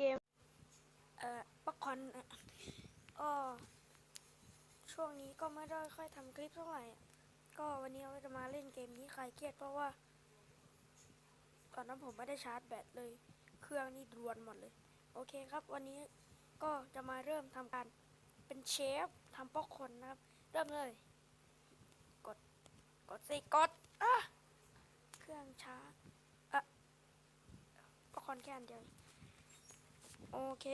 เกม เอ่อป๊อปคอนอะก็ช่วงนี้ก็ไม่ได้ค่อยทำคลิปเท่าไหร่ ก็วันนี้เราจะมาเล่นเกมนี้ใครเครียดเพราะว่า ตอนนั้นผมไม่ได้ชาร์จแบตเลย เครื่องนี่รวนหมดเลย โอเคครับ วันนี้ก็จะมาเริ่มทำการเป็นเชฟทำป๊อปคอนนะครับ เริ่มเลย กด กดสิกดอะเครื่องช้าอะป๊อปคอนแค่อันเดียว โอเค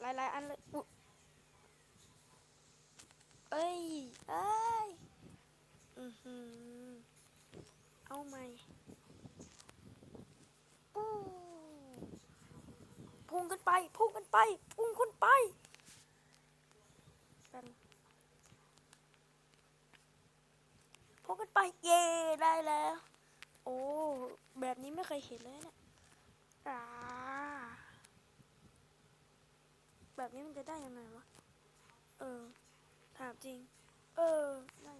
หลายๆ อันเลยอุ๊ยเอ้ยเอ้ยอือหือเอาใหม่ปูพุ่งขึ้นไป พุ่งขึ้นไป พุ่งขึ้นไปแป๊บนึงพุ่งขึ้นไป เย่ได้แล้ว โอ้ แบบนี้ไม่เคยเห็นเลยเนี่ยอ่า แบบนี้มันจะได้ยังไงวะ เออ ถามจริง เออ ได้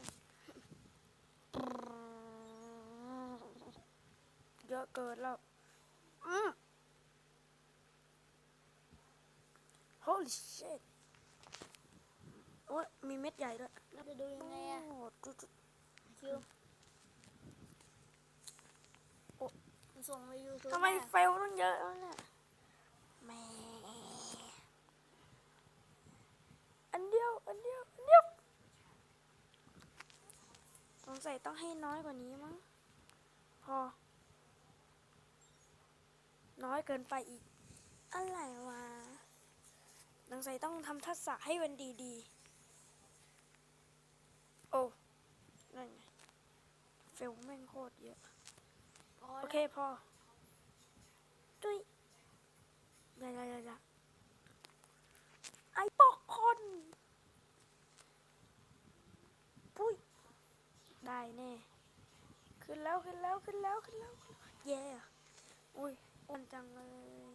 เยอะเกินแล้วอืม holy shit โอ้ยมีเม็ดใหญ่ด้วยเราจะดูยังไงอะโอ้จุดจุดคิวมันส่งไปยูทูบทำไมเฟลต้องเยอะแล้วเนี่ยแหม่ อันเดียว อันเดียว อันเดียว สงสัยต้องให้น้อยกว่านี้มั้ง พอ น้อยเกินไปอีก อะไรวะสงสัยต้องทำทักษะให้มันดีๆ โอ้นั่นไง เฟลแม่งโคตรเยอะพอโอแล้วเคพอจุ้ยอย่าอย่าอย่าอย่าไอ้ปอกคนปุ้ย ได้ แน่ ขึ้นแล้วขึ้นแล้วขึ้นแล้วขึ้นแล้วแล้วเย่อุ้ยอ้วนจังเลย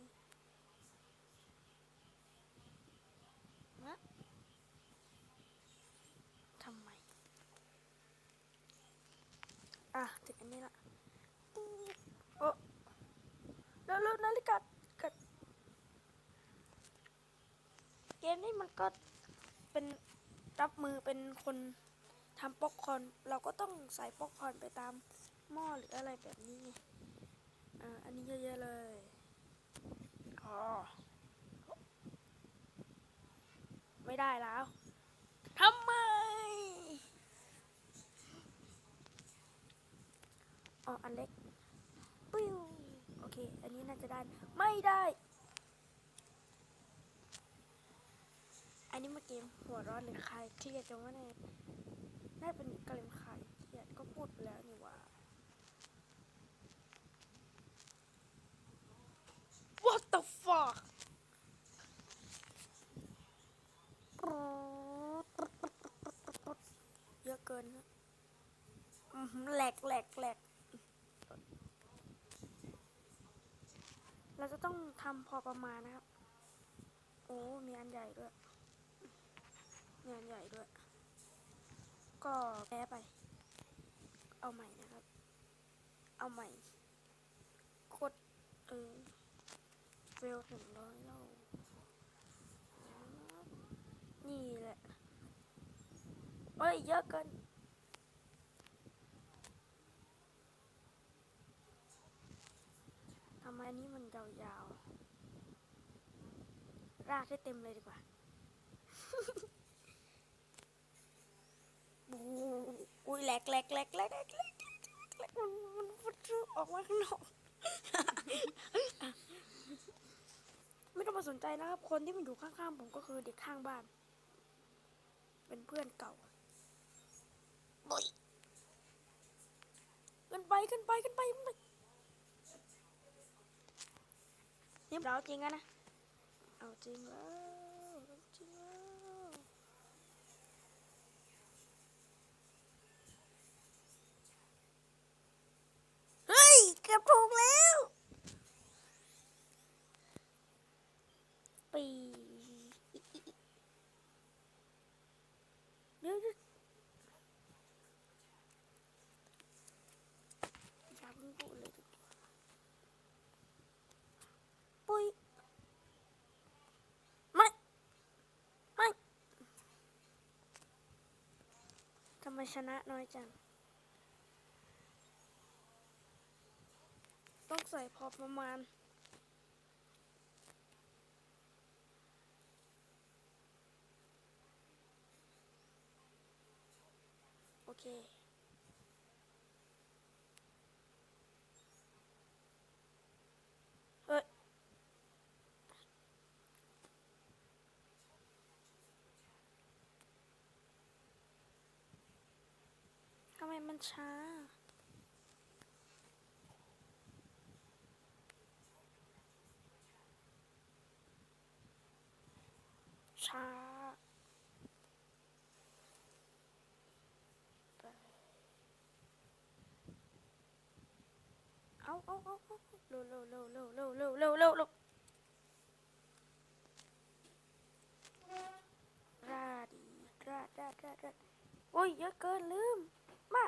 นะทำไม อะถึงอันนี้ละโอ้แล้วแล้วนาฬิกากัดเกมนี้มันก็เป็นรับมือเป็นคน ทำป๊อกคอนเราก็ต้องใส่ป๊อกคอนไปตามหม้อหรืออะไรแบบนี้ไงอ่าอันนี้เยอะๆเลยอ๋อไม่ได้แล้วทำไมอ๋ออันเล็กปิ้วโอเค อันนี้น่าจะได้ไม่ได้อันนี้เมื่อกี้หัวร้อนหรือใครเครียดจังวะเนี่ย น่าเป็นกระเลมไข่เครียดก็พูดไปแล้วนี่ว่า What the fuck เยอะเกินนะหือแหลกแหลกแหลกเราจะต้องทำพอประมาณนะครับ โอ้ มีอันใหญ่ด้วย มีอันใหญ่ด้วย ก็แพ้ไป เอาใหม่นะครับ เอาใหม่โคตรเออเฟลถึงร้อยแล้วนี่แหละเอ้ยเยอะเกินทำไมนี้มันยาวๆราดให้เต็มเลยดีกว่า อุ้ยแหลกแหลกแหลกแหลกแหลกแหลกแหลกมันมันฟุดออกมาข้างนอกไม่ต้องมาสนใจนะครับ คนที่มันอยู่ข้างๆผมก็คือเด็กข้างบ้าน เป็นเพื่อนเก่าบุยขึ้นไปขึ้นไปขึ้นไปนี่เราจริงอะนะ เอาจริงแล้วำไมชนะน้อยจัง ต้องใส่พอประมาณโอเค เอ้ย ทำไมันช้า ช้าเอาเอาเอาเอาเร็วเร็วเร็วเร็วเร็วเร็วเร็วเร็วเร็วราดีราดราดราดราดโอ้ยเยอะเกินลืม มา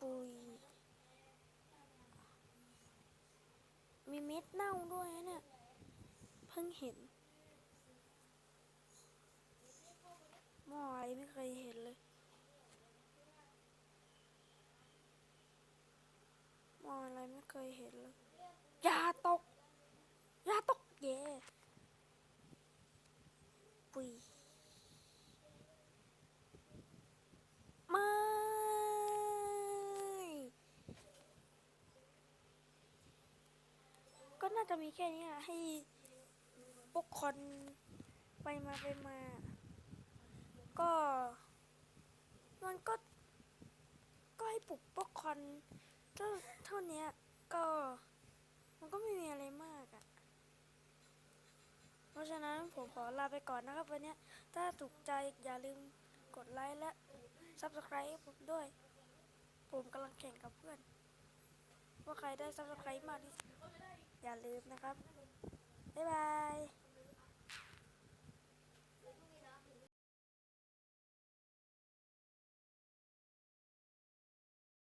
ปุย มี เม็ดเน่าด้วยนะเนี่ยเพิ่งเห็นหม้ออะไรไม่เคยเห็นเลยหม้ออะไรไม่เคยเห็นเลยอย่าตก อย่าตก เย่ปุยไม่ ก็ น่าจะมีแค่นี้อะให้พวกคอนไปมาไปมา ก็ มันก็ ก็ให้ปลุกปกคอนเท่าเท่านี้ก็ มันก็ไม่มีอะไรมากอะ่ะ เพราะฉะนั้นผมขอลาไปก่อนนะครับวันนี้ถ้าถูกใจอย่าลืมกดไลค์และ Subscribe ผมด้วย ผมกำลังแข่งกับเพื่อน ว่าใครได้ซับสไครต์มากที่สุดอย่าลืมนะครับ บ๊ายบาย